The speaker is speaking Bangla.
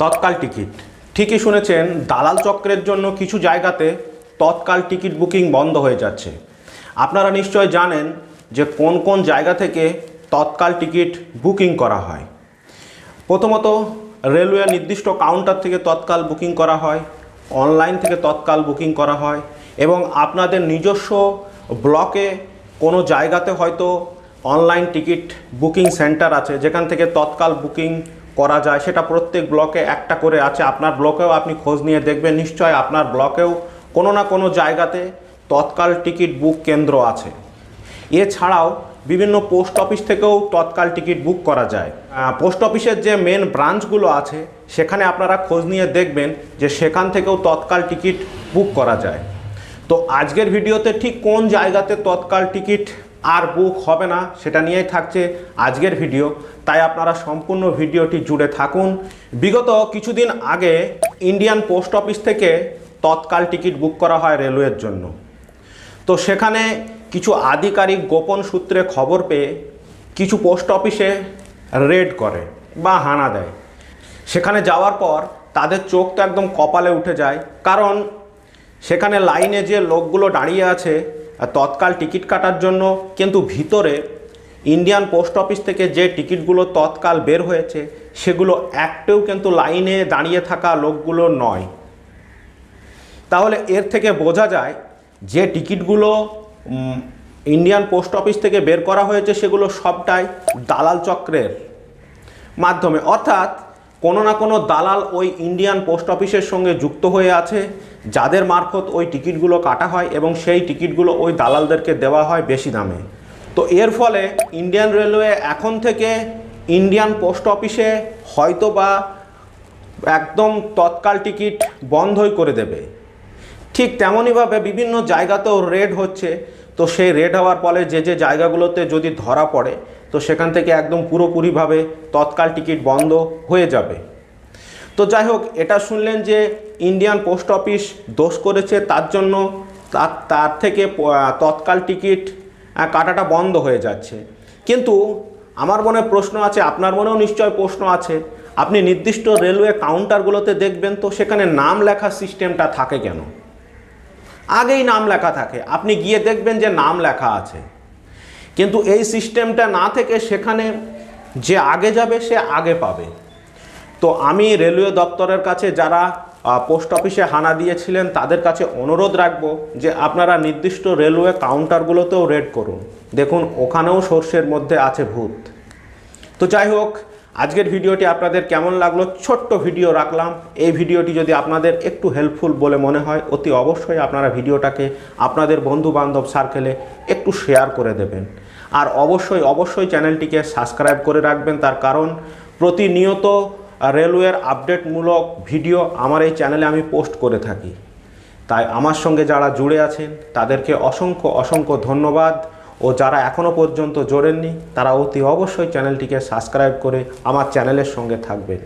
তৎকাল টিকিট। ঠিকই শুনেছেন, দালাল চক্রের জন্য কিছু জায়গাতে তৎকাল টিকিট বুকিং বন্ধ হয়ে যাচ্ছে। আপনারা নিশ্চয় জানেন যে কোন কোন জায়গা থেকে তৎকাল টিকিট বুকিং করা হয়। প্রথমত, রেলওয়ে নির্দিষ্ট কাউন্টার থেকে তৎকাল বুকিং করা হয়, অনলাইন থেকে তৎকাল বুকিং করা হয় এবং আপনাদের নিজস্ব ব্লকে কোনো জায়গাতে হয়তো অনলাইন টিকিট বুকিং সেন্টার আছে, যেখান থেকে তৎকাল বুকিং করা যায়, সেটা প্রত্যেক ব্লকে একটা করে আছে। আপনার ব্লকেও আপনি খোঁজ নিয়ে দেখবেন, নিশ্চয় আপনার ব্লকেও কোনো না কোনো জায়গাতে তৎকাল টিকিট বুক কেন্দ্র আছে। এছাড়াও বিভিন্ন পোস্ট অফিস থেকেও তৎকাল টিকিট বুক করা যায়। পোস্ট অফিসের যে মেন ব্রাঞ্চগুলো আছে, সেখানে আপনারা খোঁজ নিয়ে দেখবেন যে সেখান থেকেও তৎকাল টিকিট বুক করা যায়। তো আজকের ভিডিওতে ঠিক কোন জায়গাতে তৎকাল টিকিট আর বুক হবে না, সেটা নিয়েই থাকছে আজকের ভিডিও। তাই আপনারা সম্পূর্ণ ভিডিওটি জুড়ে থাকুন। বিগত কিছুদিন আগে ইন্ডিয়ান পোস্ট অফিস থেকে তৎকাল টিকিট বুক করা হয় রেলওয়ের জন্য। তো সেখানে কিছু আধিকারিক গোপন সূত্রে খবর পেয়ে কিছু পোস্ট অফিসে রেড করে বা হানা দেয়। সেখানে যাওয়ার পর তাদের চোখ তো একদম কপালে উঠে যায়। কারণ সেখানে লাইনে যে লোকগুলো দাঁড়িয়ে আছে তৎকাল টিকিট কাটার জন্য কিন্তু ভিতরে ইন্ডিয়ান পোস্ট অফিস থেকে যে টিকিটগুলো তৎকাল বের হয়েছে, সেগুলো একটাও কিন্তু লাইনে দাঁড়িয়ে থাকা লোকগুলো নয়। তাহলে এর থেকে বোঝা যায় যে টিকিটগুলো ইন্ডিয়ান পোস্ট অফিস থেকে বের করা হয়েছে, সেগুলো সবটাই দালাল চক্রের মাধ্যমে। অর্থাৎ কোনো না কোনো দালাল ওই ইন্ডিয়ান পোস্ট অফিসের সঙ্গে যুক্ত হয়ে আছে, যাদের মারফত ওই টিকিটগুলো কাটা হয় এবং সেই টিকিটগুলো ওই দালালদেরকে দেওয়া হয় বেশি দামে। তো এর ফলে ইন্ডিয়ান রেলওয়ে এখন থেকে ইন্ডিয়ান পোস্ট অফিসে হয়তো বা একদম তৎকাল টিকিট বন্ধই করে দেবে। ঠিক তেমনইভাবে বিভিন্ন জায়গাতেও রেড হচ্ছে। তো সেই রেড হওয়ার ফলে যে যে জায়গাগুলোতে যদি ধরা পড়ে তো সেখান থেকে একদম পুরোপুরিভাবে তৎকাল টিকিট বন্ধ হয়ে যাবে। তো যাই হোক এটা শুনলেন যে ইন্ডিয়ান পোস্ট অফিস দোষ করেছে, তার জন্য তার তার থেকে তৎকাল টিকিট কাটাটা বন্ধ হয়ে যাচ্ছে। কিন্তু আমার মনে প্রশ্ন আছে, আপনার মনেও নিশ্চয় প্রশ্ন আছে, আপনি নির্দিষ্ট রেলওয়ে কাউন্টারগুলোতে দেখবেন তো সেখানে নাম লেখার সিস্টেমটা থাকে কেন? আগেই নাম লেখা থাকে, আপনি গিয়ে দেখবেন যে নাম লেখা আছে। কিন্তু এই সিস্টেমটা না থেকে সেখানে যে আগে যাবে, সে আগে পাবে। তো আমি রেলওয়ে দপ্তরের কাছে যারা পোস্ট অফিসে হানা দিয়েছিলেন, তাদের কাছে অনুরোধ রাখব যে আপনারা নির্দিষ্ট রেলওয়ে কাউন্টারগুলোতেও রেড করুন। দেখুন, ওখানেও সর্ষের মধ্যে আছে ভূত। তো যাই হোক, আজকের ভিডিওটি আপনাদের কেমন লাগল? ছোট্ট ভিডিও রাখলাম। এই ভিডিওটি যদি আপনাদের একটু হেল্পফুল বলে মনে হয়, অতি অবশ্যই আপনারা ভিডিওটাকে আপনাদের বন্ধু বান্ধব সার্কেলে একটু শেয়ার করে দেবেন। আর অবশ্যই অবশ্যই চ্যানেলটিকে সাবস্ক্রাইব করে রাখবেন। তার কারণ প্রতিনিয়ত রেলওয়ের আপডেটমূলক ভিডিও আমার এই চ্যানেলে আমি পোস্ট করে থাকি। তাই আমার সঙ্গে যারা জুড়ে আছেন, তাদেরকে অসংখ্য অসংখ্য ধন্যবাদ। ও যারা এখনও পর্যন্ত জোরেননি তারা অতি অবশ্যই চ্যানেলটিকে সাবস্ক্রাইব করে আমার চ্যানেলের সঙ্গে থাকবেন।